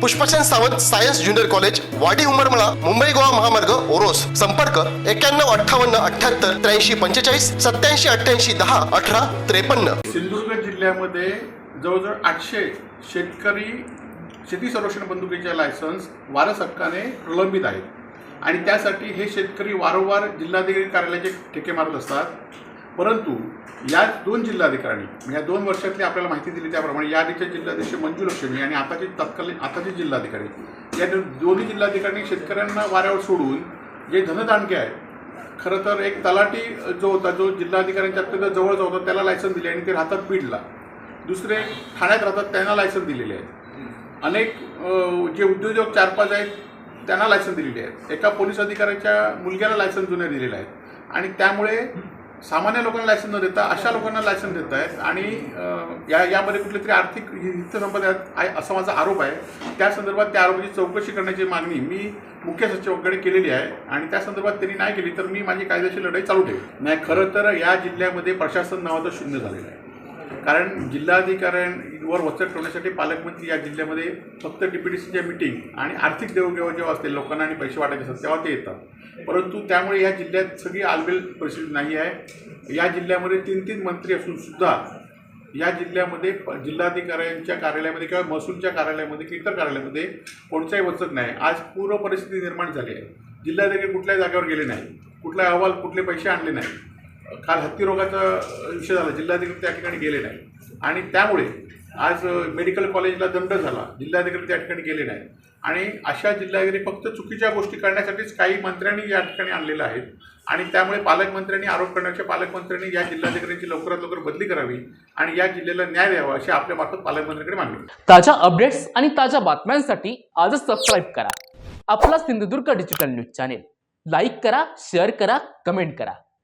Pushpasen Sawant science junior college Wadi Umarmala Mumbai Goa महामार्ग ओरोस. संपर्क एक्क्याण्णव अठ्ठावन्न अठ्ठ्याहत्तर त्र्याऐंशी पंचेचाळीस सत्याऐंशी अठ्ठ्याऐंशी दहा अठरा त्रेपन्न. सिंधुदुर्ग जिल्ह्यामध्ये जवळजवळ आठशे शेतकरी शेती संरक्षण बंदुकीचे लायसन्स वारस हक्काने प्रलंबित आहेत. आणि त्यासाठी हे शेतकरी वारंवार जिल्हाधिकारी कार्यालयाचे ठेके मारत असतात. परंतु या दोन जिल्हाधिकाऱ्यांनी म्हणजे या दोन वर्षातली आपल्याला माहिती दिली त्याप्रमाणे या आधीचे जिल्हाध्यक्ष मंजू लक्ष्मी आणि आताचे तत्कालीन आताचे जिल्हाधिकारी या दोन्ही जिल्हाधिकाऱ्यांनी शेतकऱ्यांना वाऱ्यावर सोडून जे धनदानके आहे खरं तर एक तलाठी जो होता जो जिल्हाधिकाऱ्यांच्या अत्यंत जवळचा होता त्याला लायसन दिले आणि ते राहतात बीडला. दुसरे ठाण्यात राहतात त्यांना लायसन दिलेले आहेत. अनेक जे उद्योजक चार पाच आहेत त्यांना लायसन दिलेले आहेत. एका पोलीस अधिकाऱ्याच्या मुलग्याला लायसन जुने दिलेला आहे आणि त्यामुळे सामान्य लोकांना लायसन न देता अशा लोकांना लायसन देत आहेत. आणि या यामध्ये कुठले तरी आर्थिक हितसंबंध आहे असा माझा आरोप आहे. त्या संदर्भात त्या आरोपाची चौकशी करण्याची मागणी मी मुख्य सचिवांकडे केलेली आहे. आणि त्या संदर्भात त्यांनी नाही केली तर मी माझी कायदेशीर लढाई चालू ठेवली नाही खरं तर या जिल्ह्यामध्ये प्रशासन नावाचं शून्य झालेलं आहे. कारण जिल्हाधिकाऱ्यांवर वचक ठेवण्यासाठी पालकमंत्री या जिल्ह्यामध्ये फक्त डी पी डी सीच्या मिटिंग आणि आर्थिक देवघेव जेव्हा असते लोकांना आणि पैसे वाटायचे असतात तेव्हा ते येतात. परंतु त्यामुळे या जिल्ह्यात सगळी आलबेल परिस्थिती नाही आहे. या जिल्ह्यामध्ये तीन तीन मंत्री असून सुद्धा या जिल्ह्यामध्ये जिल्हाधिकाऱ्यांच्या कार्यालयामध्ये किंवा महसूलच्या कार्यालयामध्ये किंवा इतर कार्यालयामध्ये कोणताही वचक नाही. आज पूर्व परिस्थिती निर्माण झाली आहे. जिल्हाधिकारी कुठल्याही जागेवर गेले नाही. कुठला अहवाल कुठले पैसे आणले नाही. काल हत्ती रोगाचा विषय झाला. जिल्हाधिकारी त्या ठिकाणी गेले नाही. आणि त्यामुळे आज मेडिकल कॉलेजला दंड झाला. जिल्हाधिकारी त्या ठिकाणी गेले नाही. आणि अशा जिल्हाधिकारी फक्त चुकीच्या गोष्टी करण्यासाठीच काही मंत्र्यांनी या ठिकाणी आणलेल्या आहेत. आणि त्यामुळे पालकमंत्र्यांनी आरोप करण्याच्या पालकमंत्र्यांनी या जिल्हाधिकाऱ्यांची लवकरात लवकर बदली करावी आणि या जिल्ह्याला न्याय द्यावा अशी आपल्या मार्फत पालकमंत्र्यांकडे मागणी ताज्या अपडेट्स आणि ताज्या बातम्यांसाठी आजच सबस्क्राईब करा. आपला Sindhudurg digital news channel like करा शेअर करा कमेंट करा.